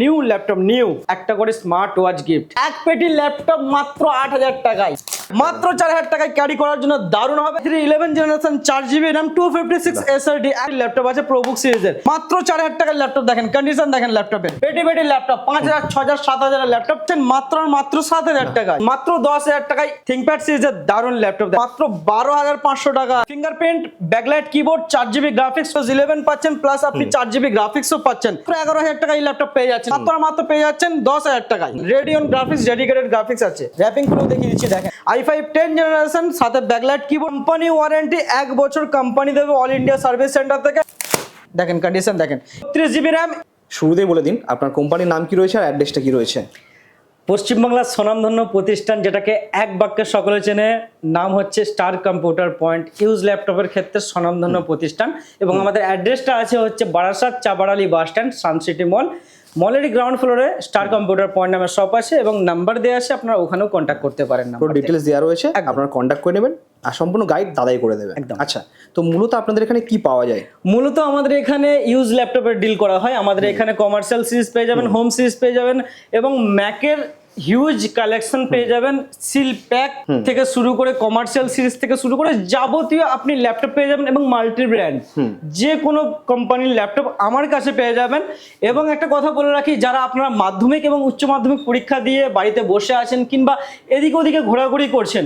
New laptop new একটা করে smart watch gift এক পেটি ল্যাপটপ মাত্র আট হাজার টাকায়। মাত্র চার হাজার টাকায় ক্যারি করার জন্য দারুণ হবে। থ্রি ইলেভেন জেনারেশন চার GB RAM two fifty six S R D SRD laptop আছে প্রোবুক সিরিজের মাত্র চার হাজার টাকার ল্যাপটপ দেখেন কন্ডিশন দেখেন ল্যাপটপের পেটি পেটি ল্যাপটপ পাঁচ হাজার ছ হাজার সাত হাজার ল্যাপটপ চেন মাত্র মাত্র সাত হাজার টাকায়। মাত্র দশ হাজার টাকায় থিঙ্কপ্যাড সিরিজের দারুণ ল্যাপটপ মাত্র বারো হাজার পাঁচশো টাকা। ফিঙ্গারপ্রিন্ট ব্যাকলাইট কিবোর্ড চার জিবি গ্রাফিক্স ইলেভেন পাচ্ছেন প্লাস আপনি চার জিবি গ্রাফিক্সও পাচ্ছেন। এগারো হাজার টাকায় ল্যাপটপ পেয়ে যাচ্ছেন। মাত্র আর মাত্র পেয়ে যাচ্ছেন দশ হাজার টাকায়। রেডিয়ন গ্রাফিক্স ডেডিকেটেড গ্রাফিক্স আছে। র্যাপিং খুলে দেখিয়ে দিচ্ছি দেখেন। আই ফাইভ টেন জেনারেশন সাথে ব্যাকলাইট কিবোর্ড কোম্পানি ওয়ারেন্টি এক বছর কোম্পানি দেবে অল ইন্ডিয়া সার্ভিস সেন্টার থেকে। দেখেন কন্ডিশন দেখেন। ত্রিশ জিবি র্যাম শুরুতেই বলে দিন আপনার কোম্পানির নাম কি রয়েছে আর অ্যাড্রেসটা কি রয়েছে? পশ্চিমবাংলার স্বনামধন্য প্রতিষ্ঠান যেটাকে এক বাক্যে সকলে চেনে নাম হচ্ছে স্টার কম্পিউটার পয়েন্ট ইউজ ল্যাপটপের ক্ষেত্রে স্বনামধন্য প্রতিষ্ঠান। এবং আমাদের অ্যাড্রেসটা আছে হচ্ছে Barasat চাবাড়ালি bus stand Suncity mall মলেরই গ্রাউন্ড ফ্লোরে স্টার কম্পিউটার পয়েন্ট নামের শপ আছে এবং নাম্বার দেওয়া আছে আপনারা ওখানেও কন্ট্যাক্ট করতে পারেন পুরো ডিটেলস দেওয়া রয়েছে আপনারা কন্ট্যাক্ট করে নেবেন আর সম্পূর্ণ গাইড দাদাই করে দেবে। একদম। আচ্ছা তো মূলত আপনাদের এখানে কি পাওয়া যায়? মূলত আমাদের এখানে ইউজ ল্যাপটপের ডিল করা হয়। আমাদের এখানে কমার্শিয়াল সিরিজ পেয়ে যাবেন হোম। সিরিজ পেয়ে যাবেন এবং ম্যাকের হিউজ কালেকশন পেয়ে যাবেন। সিল প্যাক থেকে শুরু করে কমার্শিয়াল সিরিজ থেকে শুরু করে যাবতীয় আপনি ল্যাপটপ পেয়ে যাবেন এবং মাল্টি ব্র্যান্ড যে কোনো কোম্পানির ল্যাপটপ আমার কাছে পেয়ে যাবেন। এবং একটা কথা বলে রাখি যারা আপনারা মাধ্যমিক এবং উচ্চ মাধ্যমিক পরীক্ষা দিয়ে বাড়িতে বসে আছেন কিংবা এদিক ওদিকে ঘোরাঘুরি করছেন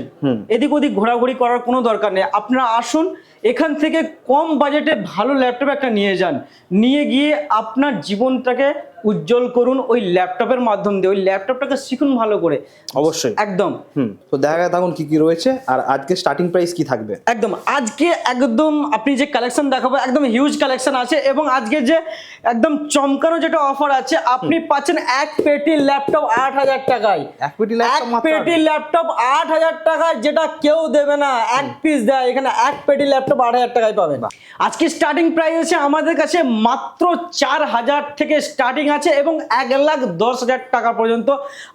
এদিক ওদিক ঘোরাঘুরি করার কোনো দরকার নেই। আপনারা আসুন এখান থেকে কম বাজেটে ভালো ল্যাপটপ একটা নিয়ে যান। নিয়ে গিয়ে আপনার জীবনটাকে উজ্জ্বল করুন ওই ল্যাপটপের মাধ্যম দিয়ে। ওই ল্যাপটপটাকে শিখুন ভালো করে। অবশ্যই। একদম। হুম তো দেখা গেল তখন কি কি রয়েছে। আর আজকে স্টার্টিং প্রাইস কি থাকবে? একদম। আজকে একদম আপনি যে কালেকশন দেখাবো একদম হিউজ কালেকশন আছে এবং আজকে যে একদম চমকানো যেটা অফার আছে আপনি পাচ্ছেন এক পেটি ল্যাপটপ আট হাজার টাকায়। এক পেটি ল্যাপটপ আট হাজার। টাকায় যেটা কেউ দেবে না। এক পিস দেয়। এখানে এক পেটি ল্যাপটপ আট হাজার টাকায় পাবেন। আজকে স্টার্টিং প্রাইস আছে আমাদের কাছে মাত্র চার হাজার থেকে স্টার্টিং আছে এবং এক লাখ দশ হাজার টাকা পর্যন্ত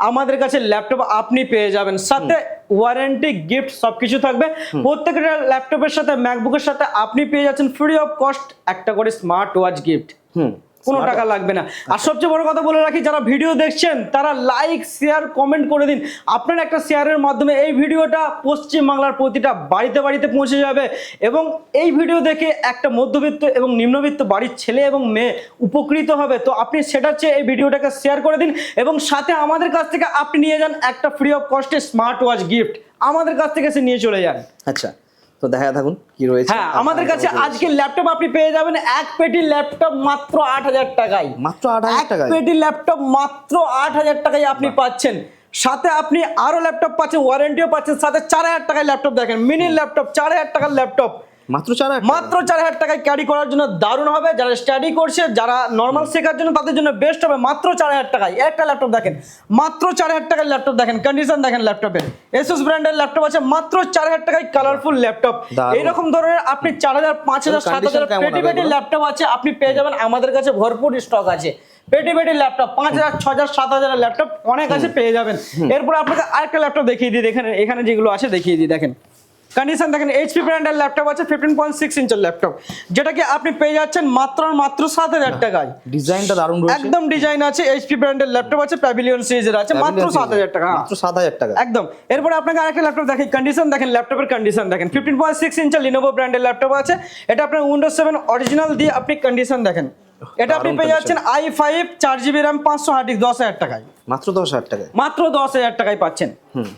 আমাদের কাছে ল্যাপটপ আপনি পেয়ে যাবেন। সাথে ওয়ারেন্টি গিফট সবকিছু থাকবে। প্রত্যেকটা ল্যাপটপের সাথে ম্যাকবুকের সাথে আপনি পেয়ে যাচ্ছেন ফ্রি অফ কস্ট একটা করে স্মার্ট ওয়াচ গিফট হুম। কোনো টাকা লাগবে না। আর সবচেয়ে বড় কথা বলে রাখি যারা ভিডিও দেখছেন তারা লাইক শেয়ার কমেন্ট করে দিন। আপনার একটা শেয়ারের মাধ্যমে এই ভিডিওটা পশ্চিম বাংলার প্রতিটা বাড়িতে বাড়িতে পৌঁছে যাবে এবং এই ভিডিও দেখে একটা মধ্যবিত্ত এবং নিম্নবিত্ত বাড়ির ছেলে এবং মেয়ে উপকৃত হবে। তো আপনি সেটার চেয়ে এই ভিডিওটাকে শেয়ার করে দিন এবং সাথে আমাদের কাছ থেকে আপনি নিয়ে যান একটা ফ্রি অফ কস্টে স্মার্ট ওয়াচ গিফট আমাদের কাছ থেকে সে নিয়ে চলে যান। আচ্ছা। তো দেখা থাকুন কি রয়েছে। হ্যাঁ আমাদের কাছে আজকে ল্যাপটপ আপনি পেয়ে যাবেন এক পেটি ল্যাপটপ মাত্র আট হাজার টাকায়। মাত্র আট হাজার এক টাকায়? পেটি ল্যাপটপ মাত্র আট হাজার টাকায় আপনি পাচ্ছেন। সাথে আপনি আরও ল্যাপটপ পাচ্ছেন ওয়ারেন্টিও পাচ্ছেন সাথে চার হাজার টাকায় ল্যাপটপ দেখেন। মিনি ল্যাপটপ চার হাজার টাকার ল্যাপটপ মাত্র চার হাজার মাত্র চার হাজার টাকায় ক্যারি করার জন্য দারুণ হবে। যারা স্টাডি করছে যারা নর্মাল শেখার জন্য তাদের জন্য বেস্ট হবে মাত্র চার হাজার টাকায়। একটা ল্যাপটপ দেখেন মাত্র চার হাজার টাকার ল্যাপটপ দেখেন কন্ডিশন দেখেন ল্যাপটপের এসএস ব্র্যান্ডের ল্যাপটপ আছে মাত্র চার হাজার টাকায় কালারফুল ল্যাপটপ। এইরকম ধরনের আপনি চার হাজার পাঁচ হাজার সাত হাজার পেটি পেটি ল্যাপটপ আছে আপনি পেয়ে যাবেন আমাদের কাছে ভরপুর স্টক আছে। পেটি পেটি ল্যাপটপ পাঁচ হাজার ছ হাজার সাত হাজারের ল্যাপটপ অনেক আছে পেয়ে যাবেন। এরপর আপনাকে আরেকটা ল্যাপটপ দেখিয়ে দিই এখানে এখানে যেগুলো আছে দেখিয়ে দিই দেখেন। কন্ডিশন দেখেন এইচপি ব্র্যান্ডের ল্যাপটপ আছে ফিফটিন পয়েন্ট সিক্স ইঞ্চের ল্যাপটপ যেটাকে আপনি পেয়ে যাচ্ছেন মাত্র মাত্র সাত হাজার টাকায়। ডিজাইনটা দারুণ রয়েছে। একদম ডিজাইন আছে এইচপি ব্র্যান্ডের ল্যাপটপ আছে প্যাভিলিয়ন সিরিজের আছে মাত্র সাত হাজার টাকা হ্যাঁ। মাত্র সাত হাজার টাকা। একদম। এরপরে আপনাকে আরেকটা ল্যাপটপ দেখেন কন্ডিশন দেখেন ল্যাপটপের কন্ডিশন দেখেন ফিফটিন পয়েন্ট সিক্স ইঞ্চের লিনোভো ব্র্যান্ডের ল্যাপটপ আছে। এটা আপনার উইন্ডোজ সেভেন অরিজিনাল দিয়ে আপনি কন্ডিশন দেখেন। এটা আপনি পেয়ে যাচ্ছেন আই ফাইভ চার জিবি র্যাম পাঁচশো হার্ড ডিস্ক দশ হাজার টাকায়। মাত্র দশ হাজার টাকায়। মাত্র দশ হাজার টাকায় পাচ্ছেন। হুম।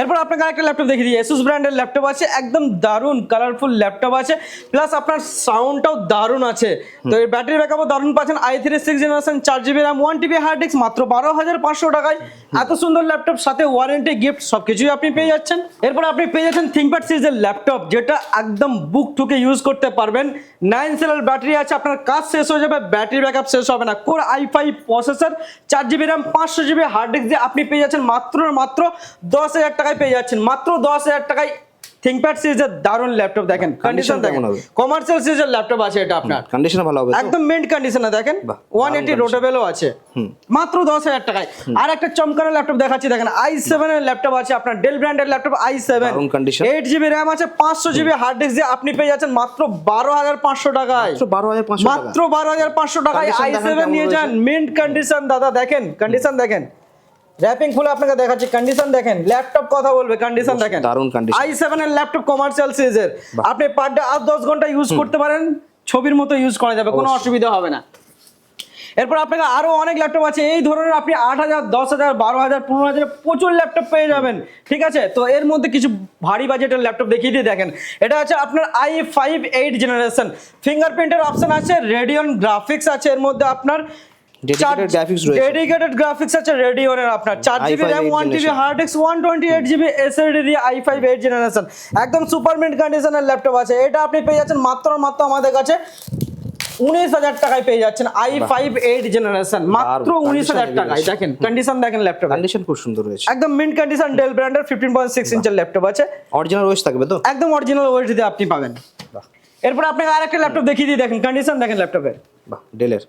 এরপর আপনাকে আরেকটা ল্যাপটপ দেখিয়ে দিই এসুস ব্র্যান্ডের ল্যাপটপ আছে একদম দারুণ কালারফুল ল্যাপটপ আছে প্লাস আপনার সাউন্ডটাও দারুণ আছে। তো এর ব্যাটারি ব্যাকআপও দারুণ পাচ্ছেন আই থ্রি সিক্স জেনারেশন চার GB RAM one TB hard disk মাত্র বারো হাজার পাঁচশো টাকায়। এত সুন্দর ল্যাপটপ সাথে ওয়ারেন্টি গিফট সব কিছুই আপনি পেয়ে যাচ্ছেন। এরপর আপনি পেয়ে যাচ্ছেন থিঙ্কপ্যাড সিরিজের ল্যাপটপ যেটা একদম বুক ঠুকে ইউজ করতে পারবেন। নাইন সেলের ব্যাটারি আছে আপনার কাজ শেষ হয়ে যাবে ব্যাটারি ব্যাকআপ শেষ হবে না। কোর আই ফাইভ প্রসেসর চার জিবি র্যাম পাঁচশো জিবি হার্ড ডিস্ক দিয়ে আপনি পেয়ে যাচ্ছেন মাত্র মাত্র দশ হাজার টাকায় পেয়ে যাচ্ছেন। মাত্র দশ হাজার টাকায় থিংকপ্যাড সিরিজের দারুণ ল্যাপটপ দেখেন। কন্ডিশন দেখেন। কমার্শিয়াল সিরিজের ল্যাপটপ আছে এটা আপনার। কন্ডিশন ভালো হবে একদম মেন্ট কন্ডিশনে দেখেন। বাহ, ওয়ান দারুণ এইটি condition। রোটেবেলও আছে। মাত্র দশ হাজার টাকায়। আর একটা চমকানো ল্যাপটপ দেখাচ্ছি দেখেন আই সেভেন এর ল্যাপটপ আছে আপনার। ডেল ব্র্যান্ডের ল্যাপটপ আই সেভেন দারুণ। এইট জিবি র্যাম আছে পাঁচশো জিবি হার্ড ডিস্ক দিয়ে আপনি পেয়ে যাচ্ছেন মাত্র বারো হাজার পাঁচশো টাকায়। মাত্র বারো হাজার পাঁচশো টাকা। মাত্র বারো হাজার পাঁচশো টাকায় Condition আই সেভেন নিয়ে যান? মিন্ট কন্ডিশন দাদা দেখেন কন্ডিশন দেখেন। র্যাপিং খুলে আপনাকে দেখাচ্ছি কন্ডিশন দেখেন ল্যাপটপ কথা বলবে কন্ডিশন দেখেন। দারুণ। আই সেভেন এর ল্যাপটপ কমার্শিয়াল সিরিজের আপনি পার ডে আট দশ ঘণ্টা ইউজ করতে পারেন ছবির মতো ইউজ করা যাবে কোনো অসুবিধা হবে না। এরপর আপনাকে আরও অনেক ল্যাপটপ আছে এই ধরনের আপনি আট হাজার দশ হাজার বারো হাজার পনেরো হাজার প্রচুর ল্যাপটপ পেয়ে যাবেন ঠিক আছে? তো এর মধ্যে কিছু ভারী বাজেটের ল্যাপটপ দেখিয়ে দিয়ে দেখেন। এটা আছে আপনার আই ফাইভ এইট জেনারেশন ফিঙ্গারপ্রিন্টের অপশন আছে রেডিয়ন গ্রাফিক্স আছে এর মধ্যে আপনার Dedicated graphics রয়েছে। ডেডিকেটেড গ্রাফিক্স আছে রেডিয়নের আপনার। চার GB i5 RAM eight one TB hard disk one twenty eight GB SSD দিয়ে আই ফাইভ এইট জেনারেশন একদম সুপারমিন্ট কন্ডিশনের ল্যাপটপ আছে। এটা আপনি পেয়ে যাচ্ছেন মাত্র মাত্র আমাদের কাছে উনিশ হাজার টাকায় পেয়ে যাচ্ছেন আই ফাইভ এইট জেনারেশন মাত্র উনিশ হাজার টাকায়। দেখেন কন্ডিশন দেখেন ল্যাপটপ কন্ডিশন খুব সুন্দর রয়েছে। একদম মিন্ট কন্ডিশন ডেল ব্র্যান্ডের ফিফটিন পয়েন্ট সিক্স ইঞ্চের ল্যাপটপ আছে। অরিজিনাল ওয়েস থাকবে তো? একদম অরিজিনাল ওয়েট দিয়ে আপনি পাবেন। এরপর আপনাকে আরেকটা ল্যাপটপ দেখিয়ে দিয়ে দেখেন কন্ডিশন দেখেন ল্যাপটপের বাহ ডেলের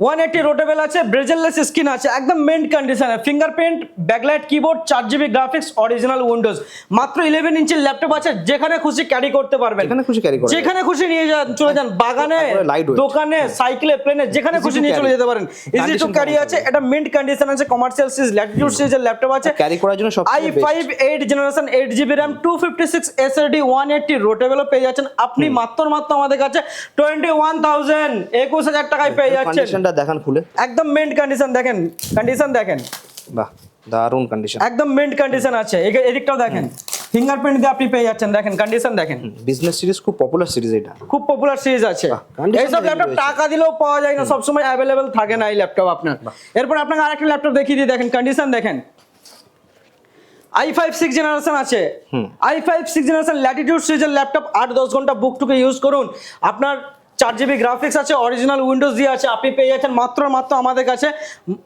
ওয়ান এইটি রোটেবল আছে ব্রেজেললেস স্ক্রিন আছে একদম মেন্ট কন্ডিশনে ফিঙ্গারপ্রিন্ট ব্যাকলাইট কিবোর্ড চার জিবি গ্রাফিক্স অরিজিনাল উইন্ডোজ মাত্র ইলেভেন ইঞ্চের ল্যাপটপ আছে যেখানে খুশি ক্যারি করতে পারবেন। এখানে খুশি ক্যারি যেখানে খুশি নিয়ে যান চলে যান বাগানে তারপরে দোকানে সাইকেলে প্লেনে যেখানে খুশি নিয়ে চলে যেতে পারেন। ইজি টু ক্যারি আছে এটা মিন্ট কন্ডিশন আছে কমার্শিয়াল সিরিজ ল্যাটিটিউড সিরিজের ল্যাপটপ আছে। ক্যারি করার জন্য সব I five eight generation eight GB RAM two fifty six SSD one eighty রোটেবেলও পেয়ে যাচ্ছেন। আপনি মাত্র মাত্র আমাদের কাছে টোয়েন্টি ওয়ান থাউজেন্ড একুশ হাজার টাকায় পেয়ে যাচ্ছেন। কন্ডিশনটা দেখান খুলে। একদম মেন্ট কন্ডিশন দেখেন কন্ডিশন দেখেন। বাহ দারুণ কন্ডিশন একদম মেন্ট কন্ডিশন আছে। এদিকটাও দেখেন। ফিঙ্গারপ্রিন্ট দিয়ে আপনি পেয়ে যাচ্ছেন। দেখেন কন্ডিশন দেখেন। বিজনেস সিরিজ খুব পপুলার সিরিজ এটা। খুব পপুলার সিরিজ আছে। condition এইসব ল্যাপটপ টাকা দিলেও পাওয়া যায় না। সবসময় অ্যাভেলেবেল থাকে না এই ল্যাপটপ আপনার। এরপর আপনাকে আরেকটা ল্যাপটপ দেখিয়ে দিয়ে দেখেন কন্ডিশন দেখেন। আই ফাইভ সিক্স জেনারেশন আছে। I five six generation latitude সিরিজের ল্যাপটপ আট দশ ঘণ্টা বুক টুকে ইউজ করুন। আপনার চার জিবি গ্রাফিক্স আছে অরিজিনাল উইন্ডোজ দিয়ে আছে আপনি পেয়ে যাচ্ছেন মাত্র মাত্র আমাদের কাছে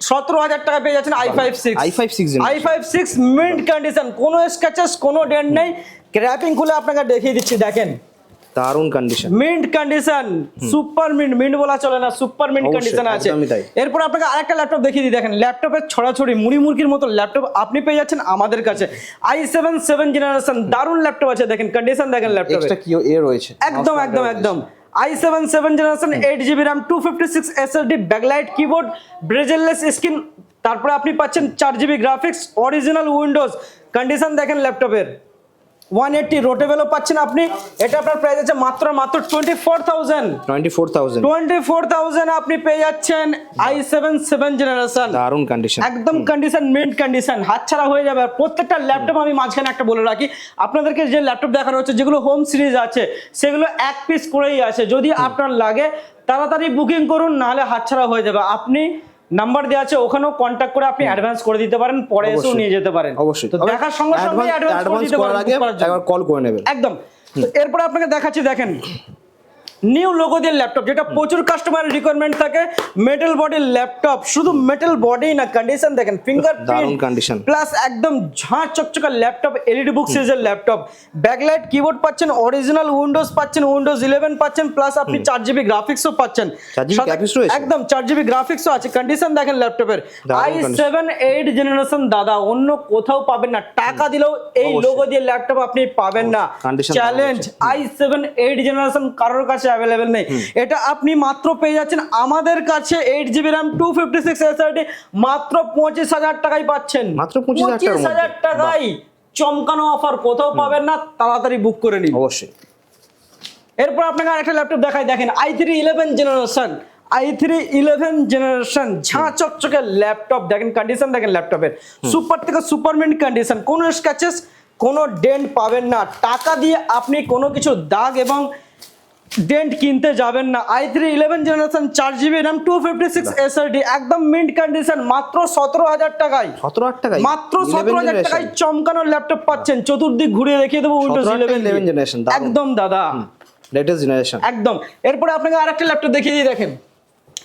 সতেরো হাজার টাকা পেয়ে যাচ্ছেন I five six I five six I five six mint condition কোনো স্ক্র্যাচেস কোনো ডেন্ট নেই। র্যাপিং খুলে আপনাকে দেখিয়ে দিচ্ছি দেখেন। দারুণ condition mint condition super mint mint বলা চলে না সুপার মিন্ট কন্ডিশন আছে। এরপর আপনাকে আরেকটা ল্যাপটপ দেখিয়ে দিই দেখেন ল্যাপটপের ছড়াছড়ি মুড়ি মুরগির মতো ল্যাপটপ আপনি পেয়ে যাচ্ছেন আমাদের কাছে। আই সেভেন সেভেন জেনারেশন দারুণ ল্যাপটপ আছে দেখেন কন্ডিশন দেখেন ল্যাপটপে এ রয়েছে? একদম একদম একদম। I seven seven generation eight GB RAM two fifty six SSD backlight keyboard bezelless screen তারপরে আপনি পাচ্ছেন চার GB graphics original Windows condition দেখেন ল্যাপটপের ওয়ান এইটটি রোটেবেলও পাচ্ছেন আপনি এটা আপনার প্রাইস আছে মাত্র মাত্র twenty four thousand twenty four thousand twenty four thousand আপনি পেয়ে যাচ্ছেন আই সেভেন সেভেন জেনারেশন দারুণ কন্ডিশন একদম কন্ডিশন মিন্ট কন্ডিশন হাতছাড়া হয়ে যাবে। আর প্রত্যেকটা ল্যাপটপ আমি মাঝখানে একটা বলে রাখি আপনাদেরকে যে ল্যাপটপ দেখানো হচ্ছে যেগুলো হোম সিরিজ আছে সেগুলো এক পিস করেই আছে যদি আপনার লাগে তাড়াতাড়ি বুকিং করুন নাহলে হাতছাড়া হয়ে যাবে। আপনি নাম্বার দেওয়া আছে ওখানেও কন্ট্যাক্ট করে আপনি অ্যাডভান্স করে দিতে পারেন পরে এসেও নিয়ে যেতে পারেন। অবশ্যই। তো দেখার সঙ্গে সঙ্গে অ্যাডভান্স করে দিতে পারেন আগে। একবার কল করে নেবেন। একদম। তো এরপরে আপনাকে দেখাচ্ছি দেখেন। নিউ লোগো দিয়ে ল্যাপটপ যেটা প্রচুর কাস্টমারের রিকোয়ারমেন্ট থাকে মেটাল বডির ল্যাপটপ শুধু মেটাল বডি না কন্ডিশন দেখেন দারুণ ফিঙ্গারপ্রিন্ট condition। প্লাস একদম ঝাঁ চকচকা ল্যাপটপ এলইডি বুক সিরিজের ল্যাপটপ ব্যাকলাইট কিবোর্ড পাচ্ছেন অরিজিনাল উইন্ডোজ পাচ্ছেন উইন্ডোজ ইলেভেন পাচ্ছেন প্লাস আপনি চার জিবি গ্রাফিক্সও পাচ্ছেন। 4GB একদম চার জিবি গ্রাফিক্সও আছে কন্ডিশন দেখেন ল্যাপটপের দারুণ I condition। Seven eight generation দাদা অন্য কোথাও পাবেন না টাকা দিলেও এই লোগো দিয়ে ল্যাপটপ আপনি পাবেন না। Challenge I seven eight generation কারোর কাছে অ্যাভেলেবেল নেই। এটা আপনি মাত্র পেয়ে যাচ্ছেন আমাদের কাছে eight GB RAM two fifty six মাত্র পঁচিশ হাজার টাকায় পাচ্ছেন। মাত্র 25,000 হাজার টাকায় চমকানো অফার কোথাও পাবেন না তাড়াতাড়ি বুক করে নিন। অবশ্যই। এরপর আপনাকে আরেকটা ল্যাপটপ দেখাই দেখেন I three eleven generation I three eleven generation ঝাঁ চকচকে ল্যাপটপ দেখেন কন্ডিশন দেখেন ল্যাপটপের সুপার থেকে সুপারমেন্ট কন্ডিশন কোনো স্ক্র্যাচেস কোনো ডেন্ট পাবেন না। টাকা দিয়ে আপনি কোনো কিছু দাগ এবং ডেন্ট কিনতে যাবেন না। আই থ্রি ইলেভেন জেনারেশন চার GB RAM two fifty six SSD একদম মিন্ট কন্ডিশন মাত্র সতেরো হাজার টাকায়। সতেরো হাজার টাকায়? মাত্র সতেরো হাজার টাকায় চমকানো ল্যাপটপ পাচ্ছেন। চতুর্দিক ঘুরিয়ে দেখিয়ে দেবো উইন্ডোজ 17 ইলেভেন 11 generation, একদম দাদা। লেটেস্ট জেনারেশন একদম। এরপরে আপনাকে আরেকটা ল্যাপটপ দেখিয়ে দিই দেখেন।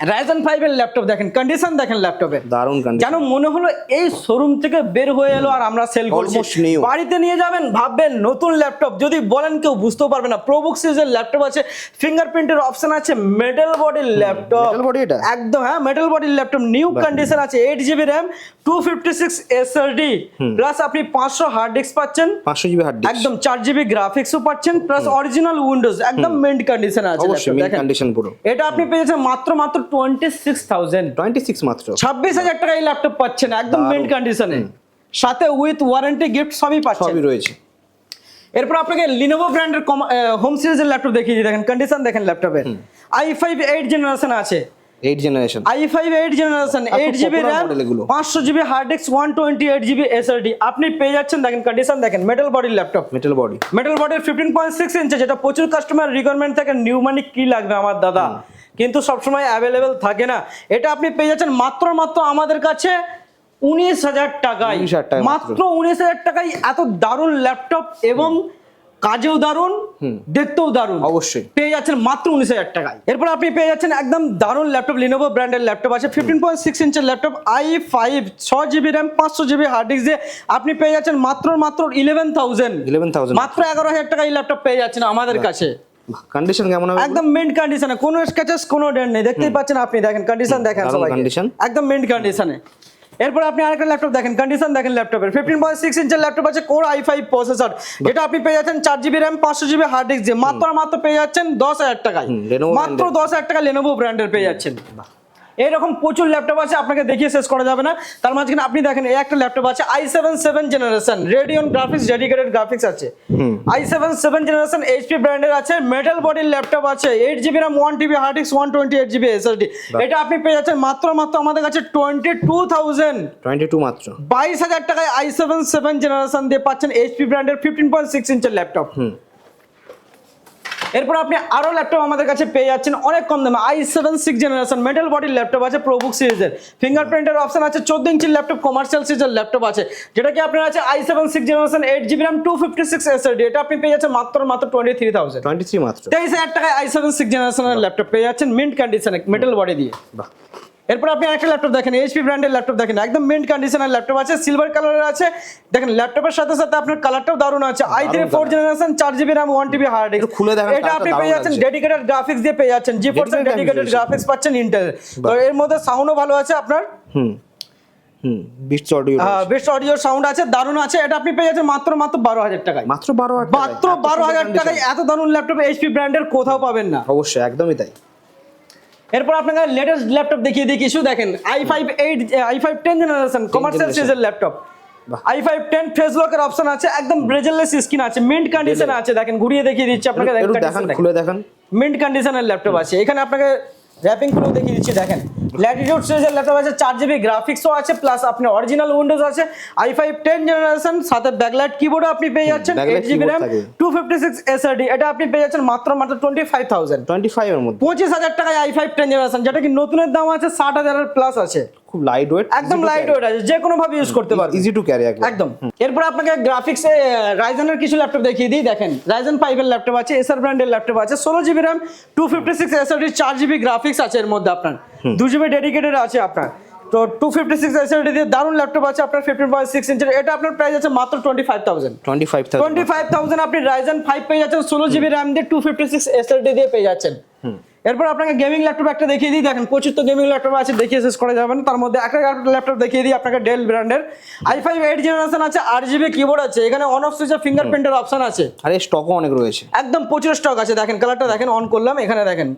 রাইজেন ফাইভের ল্যাপটপ দেখেন কন্ডিশন দেখেন ল্যাপটপে দারুণ কেন যেন মনে হলো এই শোরুম থেকে বের হয়ে এলো আর আমরা সেল করছি বাড়িতে নিয়ে যাবেন ভাববেন নতুন ল্যাপটপ যদি বলেন কেউ বুঝতেও পারবে না। প্রোবুক সিরিজের ল্যাপটপ আছে ফিঙ্গারপ্রিন্টের অপশন আছে মেটাল বডির ল্যাপটপ এটা? একদম হ্যাঁ মেটাল বডির ল্যাপটপ নিউ কন্ডিশন আছে eight GB RAM two fifty six SRD plus আপনি পাঁচশো হার্ড ডিস্ক পাচ্ছেন। পাঁচশো জিবি হার্ড ডিস্ক একদম জিবি গ্রাফিক্সও পাচ্ছেন প্লাস অরিজিনাল উইন্ডোজ একদম মেন্ট কন্ডিশন আছে অবশ্যই laptop, কন্ডিশন পুরো। এটা আপনি পেয়েছেন মাত্র মাত্র twenty six thousand twenty six মাত্র। ছাব্বিশ হাজার টাকা এই ল্যাপটপ পাচ্ছেন একদম দারুণ। মেন্ট কন্ডিশনে সাথে উইথ ওয়ারেন্টি গিফট সবই পাচ্ছেন। সবই রয়েছে। এরপর আপনাকে লিনোভো ব্র্যান্ডের হোম সিরিজের ল্যাপটপ দেখিয়ে দেখেন কন্ডিশন দেখেন ল্যাপটপের আই ফাইভ এইট জেনারেশন আছে। Eight generation I five eight generation eight GB RAM পাঁচশো GB hard disk one twenty eight GB SRD আপনি পেয়ে যাচ্ছেন দেখেন কন্ডিশন দেখেন মেটাল বডির ল্যাপটপ মেটাল বডি মেটাল বডির ফিফটিন পয়েন্ট সিক্স ইঞ্চে যেটা প্রচুর কাস্টমার রিকোয়ারমেন্ট থাকে নিউ মানি কি লাগবে আমার দাদা? কিন্তু সবসময় অ্যাভেলেবেল থাকে না। এটা আপনি পেয়ে যাচ্ছেন মাত্র মাত্র আমাদের কাছে উনিশ হাজার টাকায়। 19,000 টাকায় মাত্র। মাত্র। উনিশ হাজার টাকায় এত দারুণ ল্যাপটপ এবং কাজেও দারুণ দেখতেও দারুণ। অবশ্যই। পেয়ে যাচ্ছেন মাত্র উনিশ হাজার টাকায়। এরপর আপনি পেয়ে যাচ্ছেন একদম দারুণ ল্যাপটপ লিনোভো ব্র্যান্ডের ল্যাপটপ আছে। ফিফটিন পয়েন্ট সিক্স ইঞ্চের ল্যাপটপ আই ফাইভ ছ জিবি র্যাম পাঁচশো জিবি হার্ড ডিস্ক দিয়ে আপনি পেয়ে যাচ্ছেন মাত্র মাত্র ইলেভেন থাউজেন্ড ইলেভেন থাউজেন্ড মাত্র এগারো হাজার টাকা এই ল্যাপটপ পেয়ে যাচ্ছেন আমাদের কাছে। কন্ডিশন কেমন হবে? একদম মেন্ট কন্ডিশনে কোনো স্ক্র্যাচেস কোনো ডেন্ট নেই। দেখতেই পাচ্ছেন আপনি। দেখেন কন্ডিশন দেখেন সবাই condition। একদম মেন্ট কন্ডিশনে এরপর আপনি আরেকটা ল্যাপটপ দেখেন কন্ডিশন দেখেন ল্যাপটপের ফিফটিন পয়েন্ট সিক্স ইঞ্চের ল্যাপটপ আছে কোর আই ফাইভ প্রসেসর এটা আপনি পেয়ে যাচ্ছেন চার জিবি র্যাম পাঁচশো জিবি হার্ড ডিস্ক দিয়ে। মাত্র মাত্র পেয়ে যাচ্ছেন দশ হাজার টাকায়। মাত্র। দশ হাজার টাকা লেনোভো ব্র্যান্ডের পেয়ে যাচ্ছেন। এরকম প্রচুর ল্যাপটপ আছে আপনাকে দেখিয়ে শেষ করা যাবে না। তার মাঝখানে আপনি দেখেন এই একটা ল্যাপটপ আছে I seven seven generation Radeon graphics dedicated graphics আছে। I seven seven generation HP ব্র্যান্ডের আছে মেটাল বডির ল্যাপটপ আছে eight GB RAM one TB hard disk one twenty eight GB SSD এটা আপনি পেয়ে যাচ্ছেন মাত্র মাত্র আমাদের কাছে twenty two thousand twenty two মাত্র। বাইশ হাজার টাকায় আই সেভেন সেভেন জেনারেশন দিয়ে পাচ্ছেন এইচপি ব্র্যান্ডের ফিফটিন পয়েন্ট সিক্স ইঞ্চের ল্যাপটপ। এরপর আপনি আরও ল্যাপটপ আমাদের কাছে পেয়ে যাচ্ছেন অনেক কম দামে I seven six generation metal বডির ল্যাপটপ আছে প্রোবুক সিরিজের। ফিঙ্গারপ্রিন্টের অপশন আছে চোদ্দ ইঞ্চির ল্যাপটপ কমার্শিয়াল সিরিজের ল্যাপটপ আছে। যেটা কি আপনার আছে I seven six generation eight GB RAM two fifty six SSD এটা আপনি পেয়ে যাচ্ছেন মাত্র মাত্র twenty three thousand twenty three মাত্র। তেইশ হাজার টাকায় আই সেভেন সিক্স জেনারেশনের ল্যাপটপ পেয়ে যাচ্ছেন মিন্ট কন্ডিশনে মেটাল বডি দিয়ে। বাহ। এরপর আপনি একটা ল্যাপটপ দেখেন এইচপি ব্র্যান্ডের ল্যাপটপ দেখেন একদম মিন্ট কন্ডিশনের ল্যাপটপ আছে সিলভার কালারের আছে। দেখেন ল্যাপটপের সাথে সাথে আপনার কালারটাও দারুণ আছে। আই থ্রি ফোর জেনারেশন চার GB RAM one TB hard একটু খুলে দেখান, এটা আপনি পেয়ে যাচ্ছেন ডেডিকেটেড গ্রাফিক্স দিয়ে পেয়ে যাচ্ছেন জি ফোর ডেডিকেটেড গ্রাফিক্স পাচ্ছেন ইন্টেল তো এর মধ্যে সাউন্ডও ভালো আছে আপনার। হুম হুম Beats audio best audio sound আছে দারুণ আছে। এটা আপনি পেয়ে যাচ্ছেন মাত্র মাত্র বারো হাজার টাকায়। মাত্র বারো হাজার মাত্র বারো হাজার টাকায় এত দারুণ ল্যাপটপ এইচপি ব্র্যান্ডের কোথাও পাবেন না। অবশ্যই একদমই তাই। এরপর আপনাকে লেটেস্ট ল্যাপটপ দেখিয়ে দিই কিছু দেখেন I five eight I five ten generation commercial. সিরিজের laptop. I five ten face লকের অপশন আছে একদম ব্রেজেলেস স্ক্রিন আছে মিন্ট কন্ডিশন আছে দেখেন ঘুরিয়ে দেখিয়ে দিচ্ছি আপনাকে দেখেন দেখান খুলে দেখেন। মিন্ট কন্ডিশনের ল্যাপটপ আছে এখানে আপনাকে র্যাপিং খুলে দেখিয়ে দিচ্ছি দেখেন। ল্যাটিটিউড সিরিজের ল্যাপটপ আছে চার জিবি গ্রাফিক্সও আছে প্লাস আপনি অরিজিনাল উইন্ডোজ আছে আই ফাইভ টেন জেনারেশন সাথে ব্যাকলাইট কিবোর্ডও আপনি পেয়ে যাচ্ছেন eight GB RAM two fifty six SRD এটা আপনি পেয়ে যাচ্ছেন মাত্র মাত্র টোয়েন্টি ফাইভ থাউজেন্ড টোয়েন্টি ফাইভের মধ্যে। পঁচিশ হাজার টাকায় আই ফাইভ টেন জেনারেশন যেটা কি নতুনের দাম আছে ষাট হাজারের প্লাস আছে। খুব লাইট ওয়েট একদম লাইট ওয়েট আছে যে কোনো ভাবে ইউজ করতে পারবেন। ইজি টু ক্যারি একদম। এরপর আপনাকে গ্রাফিক্সে রাইজেনের কিছু ল্যাপটপ দেখিয়ে দিই দেখেন। রাইজেন ফাইভের ল্যাপটপ আছে এসআর ব্র্যান্ডের ল্যাপটপ আছে ষোলো GB RAM two fifty six SSD চার জিবি গ্রাফিক্স আছে এর মধ্যে আপনার। দু জিবি ডেডিকেটেড আছে আপনার। তো টু ফিফটি সিক্স এসআরডি দিয়ে দারুণ ল্যাপটপ আছে আপনার ফিফটিন পয়েন্ট সিক্স ইঞ্চের এটা আপনার প্রাইস আছে মাত্র twenty five thousand twenty five twenty five thousand আপনি রাইজেন ফাইভ পেয়ে যাচ্ছেন ষোলো জিবি র্যাম দিয়ে টু ফিফটি সিক্স এসএলডি দিয়ে পেয়ে যাচ্ছেন। এরপর আপনাকে গেমিং ল্যাপটপ একটা দেখিয়ে দিই। দেখেন প্রচুর তো গেমিং ল্যাপটপ আছে দেখিয়ে শেষ করা যাবেন। তার মধ্যে একটা ল্যাপটপ দেখিয়ে দিই আপনাকে ডেল ব্র্যান্ডের আই ফাইভ এইট জেনারেশন আছে আর জিবি কিবোর্ড আছে। এখানে অন অফ সুইচে ফিঙ্গারপ্রিন্টের অপশন আছে। আরে স্টকও অনেক রয়েছে। একদম প্রচুর স্টক আছে। দেখেন কালারটা দেখেন অন করলাম। এখানে দেখেন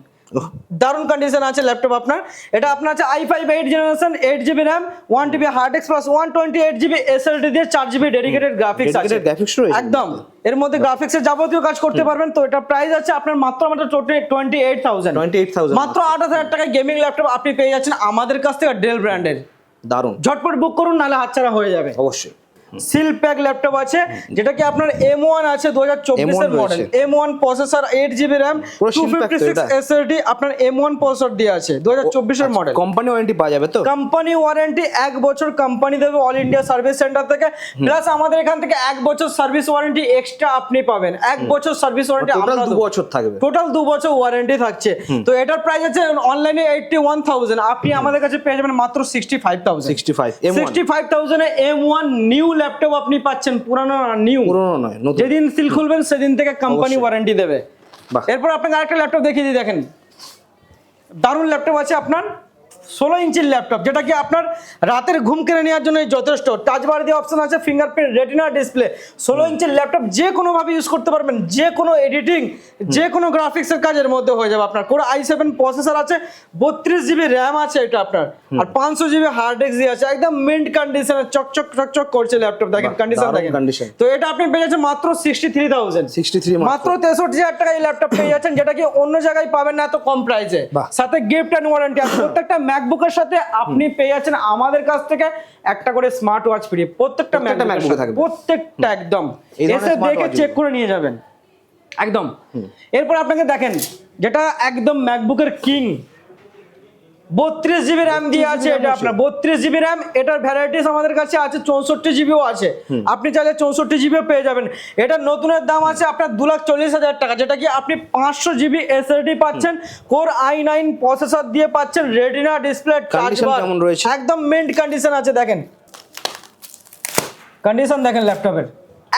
দারুণ কন্ডিশন আছে ল্যাপটপ আপনার। এটা আপনার আছে I five eight generation eight GB RAM one TB hard X plus one twenty eight GB SLD দিয়ে চার জিবি ডেডিকেটেড গ্রাফিক্স আছে। রয়েছে? একদম। এর মধ্যে গ্রাফিক্সের যাবতীয় কাজ করতে পারবেন। তো এটা প্রাইস আছে আপনার মাত্র মাত্র টোয়েন্টি এইট থাউজেন্ড 28,000 মাত্র। আট হাজার টাকায় গেমিং ল্যাপটপ আপনি পেয়ে যাচ্ছেন আমাদের কাছ থেকে ডেল ব্র্যান্ডের দারুণ। ঝটপট বুক করুন নাহলে হাতছাড়া হয়ে যাবে। অবশ্যই। সিল প্যাক ল্যাপটপ আছে যেটা কি আপনার এম ওয়ান আছে দু হাজার চব্বিশের M1 model M one processor eight GB RAM two fifty six SSD আপনার এম ওয়ান প্রসেসর দিয়ে আছে দু হাজার চব্বিশের মডেল কোম্পানি ওয়ারেন্টি পাওয়া যাবে তো? কোম্পানি ওয়ারেন্টি এক বছর কোম্পানি দেবে অল ইন্ডিয়া সার্ভিস সেন্টার থেকে। প্লাস আমাদের এখান থেকে এক বছর সার্ভিস ওয়ারেন্টি এক্সট্রা আপনি পাবেন। এক বছর সার্ভিস ওয়ারেন্টি টোটাল দু বছর থাকবে। টোটাল দু বছর ওয়ারেন্টি থাকছে। তো এটার প্রাইস আছে অনলাইনে এইটটি ওয়ান থাউজেন্ড আপনি আমাদের কাছে পেয়ে যাবেন মাত্র sixty five thousand sixty five sixty five থাউজেন্ডে M one new laptop আপনি পাচ্ছেন পুরানো নিউ পুরনো নয় নতুন। যেদিন সিল খুলবেন সেদিন থেকে কোম্পানি ওয়ারেন্টি দেবে। এরপর আপনাকে আরেকটা ল্যাপটপ দেখিয়ে দিই দেখেন। দারুণ ল্যাপটপ আছে আপনার। ষোলো ইঞ্চির ল্যাপটপ যেটা কি আপনার রাতের ঘুম কেড়ে নেওয়ার জন্য যথেষ্ট। টাচ বার দিয়ে অপশন আছে ফিঙ্গারপ্রিন্ট রেটিনা ডিসপ্লে ষোলো ইঞ্চির ল্যাপটপ যে কোনোভাবে ইউজ করতে পারবেন যে কোনো এডিটিং যে কোনো গ্রাফিক্সের কাজের মধ্যে হয়ে যাবে আপনার। কোনো আই সেভেন প্রসেসর আছে বত্রিশ জিবি র্যাম আছে এটা আপনার। আর পাঁচশো জিবি হার্ড ডিস্ক দিয়ে আছে একদম মিন্ট কন্ডিশনে চকচক চকচক করছে ল্যাপটপ দেখেন কন্ডিশন দেখেন। condition। তো এটা আপনি পেয়ে যাচ্ছেন মাত্র সিক্সটি থ্রি থাউজেন্ড 63 মাত্র তেষট্টি হাজার টাকা এই ল্যাপটপ পেয়ে যাচ্ছেন যেটা কি অন্য জায়গায় পাবেন না এত কম প্রাইসে সাথে গিফট অ্যান্ড ওয়ারেন্টি প্রত্যেকটা ম্যাকবুকের সাথে আপনি পেয়ে যাচ্ছেন আমাদের কাছ থেকে একটা করে স্মার্ট ওয়াচ ফ্রি প্রত্যেকটা ম্যাকবুক থাকবে। প্রত্যেকটা একদম। এসে দেখে চেক করে নিয়ে যাবেন। একদম। এরপর আপনাকে দেখেন যেটা একদম ম্যাকবুকের কিং বত্রিশ জিবি র্যাম দিয়ে আছে এটা আপনার। বত্রিশ জিবি র্যাম এটার ভ্যারাইটিস আমাদের কাছে আছে চৌষট্টি জিবিও আছে। আপনি চাইলে চৌষট্টি জিবিও পেয়ে যাবেন। এটার নতুনের দাম আছে আপনার দু লাখ চল্লিশ হাজার টাকা যেটা কি আপনি পাঁচশো জিবি এসএসডি পাচ্ছেন কোর আই নাইন প্রসেসর দিয়ে পাচ্ছেন রেটিনা ডিসপ্লে? একদম মেন্ট কন্ডিশন আছে দেখেন। কন্ডিশন দেখেন ল্যাপটপের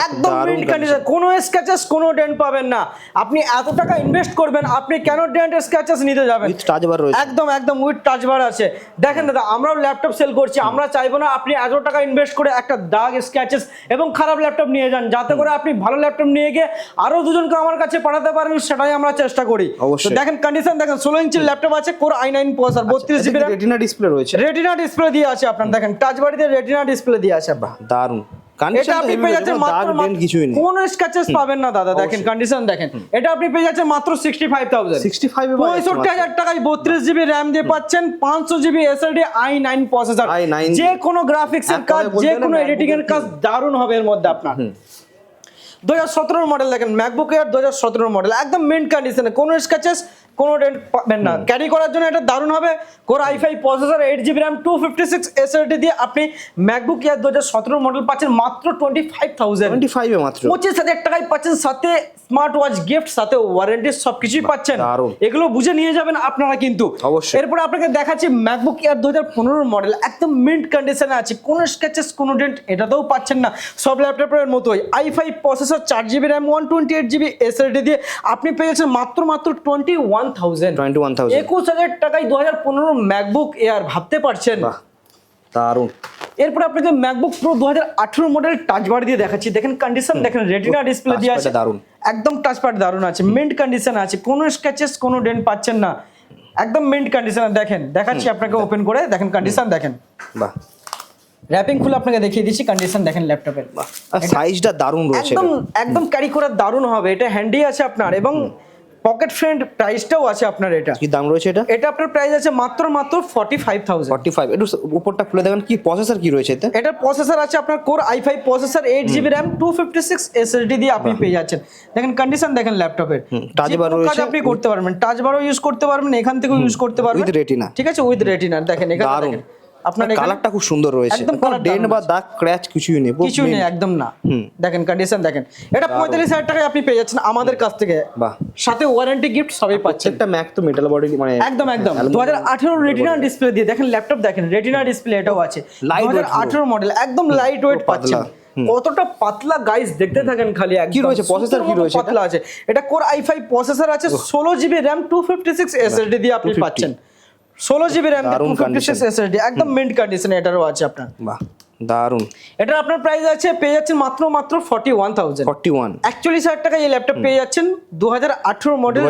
একদম দারুণ মিন্ট কন্ডিশন কোনো স্ক্র্যাচেস কোনো ডেন্ট পাবেন না। আপনি এত টাকা ইনভেস্ট করবেন আপনি কেন ডেন্ট স্ক্র্যাচেস নিতে যাবেন? উইথ টাচ বার রয়েছে। একদম একদম উইথ টাচ বার আছে। দেখেন দাদা আমরাও ল্যাপটপ সেল করছি আমরা চাইব না আপনি এত টাকা ইনভেস্ট করে একটা দাগ স্ক্র্যাচেস এবং খারাপ ল্যাপটপ নিয়ে যান যাতে করে আপনি ভালো ল্যাপটপ নিয়ে গিয়ে আরও দুজনকে আমার কাছে পাঠাতে পারেন সেটাই আমরা চেষ্টা করি। অবশ্যই। দেখেন কন্ডিশন দেখেন ষোলো ইঞ্চির ল্যাপটপ আছে কোর আই নাইন প্রসার বত্রিশ জিবি রেটিনা ডিসপ্লে রয়েছে। রেটিনা ডিসপ্লে দিয়ে আছে আপনার দেখেন টাচ বাড়িতে রেটিনা ডিসপ্লে দিয়ে আছে দারুণ এটা আপনি পেয়ে যাচ্ছেন মাত্র কিছুই নেই। কোন স্ক্র্যাচেস পাবেন না দাদা। দেখেন কন্ডিশন দেখেন। এটা আপনি পেয়ে যাচ্ছেন মাত্র সিক্সটি ফাইভ থাউজেন্ড 65 এ পাওয়া হাজার টাকায় বত্রিশ জিবি র্যাম দিয়ে পাচ্ছেন পাঁচশো GB SSD i nine processor i9 যে কোনো গ্রাফিক্স এর কাজ যে কোনো এডিটিং এর এর কাজ দারুণ হবে এর মধ্যে আপনার। দু হাজার সতেরোর মডেল দেখেন ম্যাকবুক এয়ার দু হাজার সতেরোর মডেল একদম মেন কন্ডিশনে কোনো স্ক্র্যাচেস কোনো ডেন্ট পাবেন না। ক্যারি করার জন্য এটা দারুণ হবে। Core i five processor eight GB RAM two fifty six SSD দিয়ে আপনি ম্যাকবুক এয়ার দু হাজার সতেরো মডেল পাচ্ছেন মাত্র টোয়েন্টি ফাইভ থাউজেন্ড টোয়েন্টি ফাইভে মাত্র। পঁচিশ হাজার টাকায় পাচ্ছেন সাথে স্মার্ট ওয়াচ গিফট সাথে ওয়ারেন্টি সব কিছুই পাচ্ছেন। এগুলো বুঝে নিয়ে যাবেন আপনারা কিন্তু। অবশ্যই। এরপর আপনাকে দেখাচ্ছি ম্যাকবুক এয়ার দু হাজার পনেরোর মডেল একদম মিন্ট কন্ডিশনে আছে। কোনো স্কেচেস কোনো ডেন্ট এটাতেও পাচ্ছেন না। সব ল্যাপটপের মতোই। আই ফাইভ প্রসেসর চার GB RAM one twenty eight GB SSD দিয়ে আপনি পেয়েছেন মাত্র মাত্র twenty one thousand twenty one thousand একুশ হাজার টাকায় দু হাজার পনেরো ম্যাকবুক এয়ার ভাবতে পারছেন? এরপর আপনাকে ম্যাকবুক প্রো দু হাজার আঠেরো মডেল দিয়ে দেখাচ্ছি। দেখেন কন্ডিশন দেখেন রেটিনা ডিসপ্লে দিয়ে আছে। Touchpad-টা দারুণ। একদম টাচ দারুণ আছে। মিন্ট কন্ডিশন আছে। কোনো ডেন্ট পাচ্ছেন না। একদম মিন্ট কন্ডিশনে দেখেন। দেখাচ্ছি আপনাকে ওপেন করে। দেখেন কন্ডিশন দেখেন। বাহ। র্যাপিং খুলে আপনাকে দেখিয়ে দিচ্ছি। কন্ডিশন দেখেন ল্যাপটপের সাইজটা দারুণ রয়েছে একদম একদম ক্যারি করার দারুণ হবে। এটা হ্যান্ডি আছে আপনার। এবং পকেট ফ্রেন্ড প্রাইসটাও আছে আপনার এটা। কি দাম রয়েছে এটা? এটা আপনার প্রাইস আছে মাত্র মাত্র forty five thousand forty five একটু উপরটা খুলে দেখেন কি প্রসেসর কি রয়েছে এতে? এটার প্রসেসর আছে আপনার core i five processor eight GB RAM two fifty six SSD দিয়ে আপনি পেয়ে যাচ্ছেন। দেখেন কন্ডিশন দেখেন ল্যাপটপের touch bar কাজ রয়েছে। আপনি করতে পারবেন। টাচ বারও ইউজ করতে পারবেন এখান থেকেও ইউজ করতে পারবেন। With retina। ঠিক আছে? উইথ রেটিনার দেখেন এখানে দেখেন। আপনার কালারটা খুব সুন্দর রয়েছে। একদম ডেন বা। দাগ ক্র্যাচ কিছুই নেই পুরো কিছু নেই একদম না। দেখেন কন্ডিশন দেখেন। এটা পঁয়তাল্লিশ হাজার টাকায় আপনি পেয়ে যাচ্ছেন আমাদের কাছ থেকে। বাহ। সাথে ওয়ারেন্টি গিফট সবই পাচ্ছেন। প্রত্যেকটা ম্যাক তো মেটাল বডি মানে একদম একদম। দু হাজার আঠেরো রেটিনা ডিসপ্লে দিয়ে দেখেন ল্যাপটপ দেখেন রেটিনা ডিসপ্লে এটাও আছে। দু হাজার আঠেরো মডেল একদম লাইট ওয়েট। পাচ্ছেন। কতটা পাতলা গাইস দেখতে থাকেন খালি একদম। রয়েছে? processor কি রয়েছে এটা? পাতলা আছে। এটা কোর আই ফাইভ প্রসেসর আছে ষোলো GB RAM two fifty six SSD দিয়ে আপনি পাচ্ছেন। ষোলো জিবি র্যাম দারুণ কন্ডিশন এসএসডি একদম মিন্ট কন্ডিশন এটারও আছে আপনার। বাহ দারুণ এটার আপনার প্রাইস আছে পেয়ে যাচ্ছেন মাত্র মাত্র forty one thousand forty one একচল্লিশ হাজার টাকা এই ল্যাপটপ পেয়ে যাচ্ছেন দু হাজার আঠেরো মডেল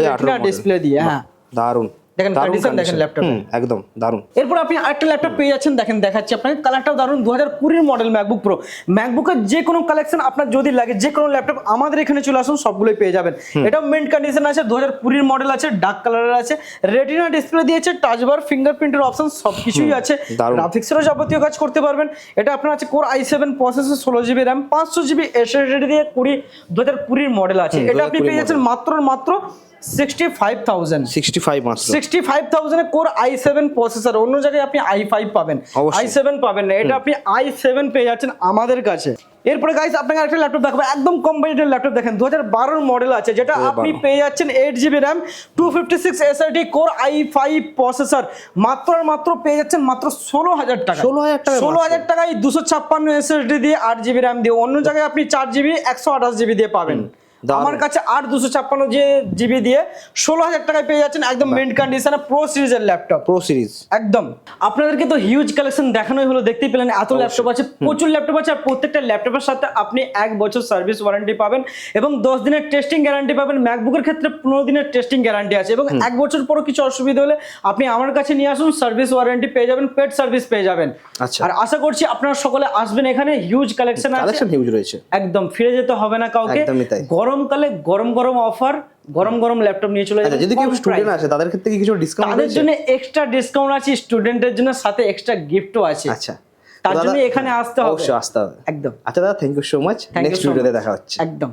ডিসপ্লে দিয়ে হ্যাঁ। দারুণ। দেখেন কন্ডিশন দেখেন ল্যাপটপ একদম দারুণ। এরপর আপনি আরেকটা ল্যাপটপ পেয়ে যাচ্ছেন দেখেন দেখাচ্ছি আপনাকে। কালারটাও দারুণ দু হাজার কুড়ির মডেল ম্যাকবুক প্রো ম্যাকবুকের যে কোনো কালেকশন আপনার যদি লাগে যে কোনো ল্যাপটপ আমাদের এখানে চলে আসুন সবগুলোই পেয়ে যাবেন। এটাও মেন্ট কন্ডিশন আছে দু হাজার কুড়ির মডেল আছে ডার্ক কালারের আছে রেটিনা ডিসপ্লে দিয়েছে টাচ বার ফিঙ্গারপ্রিন্টের অপশন সব কিছুই আছে। গ্রাফিক্সেরও যাবতীয় কাজ করতে পারবেন। এটা আপনার আছে কোর আই সেভেন প্রসেসর ষোলো জিবি র্যাম পাঁচশো জিবি এসএসডি দিয়ে কুড়ি দু হাজার কুড়ির মডেল আছে। এটা আপনি পেয়ে যাচ্ছেন মাত্র মাত্র sixty five thousand sixty five মাত্র sixty five thousand core i seven processor অন্য জায়গায় আপনি আই ফাইভ পাবেন। আই সেভেন পাবেন না। এটা আপনি আই সেভেন পেয়ে যাচ্ছেন আমাদের কাছে। এরপরে গাইস আপনাকে একটা ল্যাপটপ দেখাবো। একদম কম বাজেটের ল্যাপটপ দেখেন দু হাজার বারোর মডেল আছে যেটা আপনি পেয়ে যাচ্ছেন eight GB RAM two fifty six SSD core i five processor মাত্র আর মাত্র পেয়ে যাচ্ছেন মাত্র ষোলো হাজার টাকা। 16,000 টাকায় ষোলো হাজার টাকায় দুশো ছাপ্পান্ন এসএসডি দিয়ে আট জিবি র্যাম দিয়ে অন্য জায়গায় আপনি চার জিবি একশো আঠাশ জিবি দিয়ে পাবেন। আমার কাছে আট দুশো ছাপ্পান্ন যে জিবি দিয়ে ষোলো হাজার টাকায় পেয়ে যাচ্ছেন একদম মেন্ট কন্ডিশনে প্রো সিরিজের ল্যাপটপ প্রো সিরিজ একদম। আপনাদেরকে তো হিউজ কালেকশন দেখানোই হলো দেখতেই পেলেন এত ল্যাপটপ আছে প্রচুর ল্যাপটপ আছে আর প্রত্যেকটা ল্যাপটপের সাথে আপনি এক বছর সার্ভিস ওয়ারেন্টি পাবেন এবং দশ দিনের টেস্টিং গ্যারান্টি পাবেন ম্যাকবুকের ক্ষেত্রে পনেরো দিনের টেস্টিং গ্যারান্টি আছে এবং এক বছর পরও কিছু অসুবিধা হলে আপনি আমার কাছে নিয়ে আসুন সার্ভিস ওয়ারেন্টি পেয়ে যাবেন পেড সার্ভিস পেয়ে যাবেন। আচ্ছা। আর আশা করছি আপনারা সকলে আসবেন এখানে হিউজ কালেকশন আছে। কালেকশন হিউজ রয়েছে। একদম ফিরে যেতে হবে না কাউকে। তাই। গরমকালে গরম গরম অফার গরম গরম ল্যাপটপ নিয়ে চলে যায় যদি কেউ স্টুডেন্ট। আছে তাদের ক্ষেত্রে কিছু ডিসকাউন্ট তাদের জন্য এক্সট্রা ডিসকাউন্ট আছে স্টুডেন্টের জন্য সাথে এক্সট্রা গিফটও আছে। আচ্ছা। তার জন্য এখানে আসতে হবে। অবশ্যই আসতে হবে। একদম। আচ্ছা দাদা thank you so much next ভিডিওতে দেখা হচ্ছে। একদম।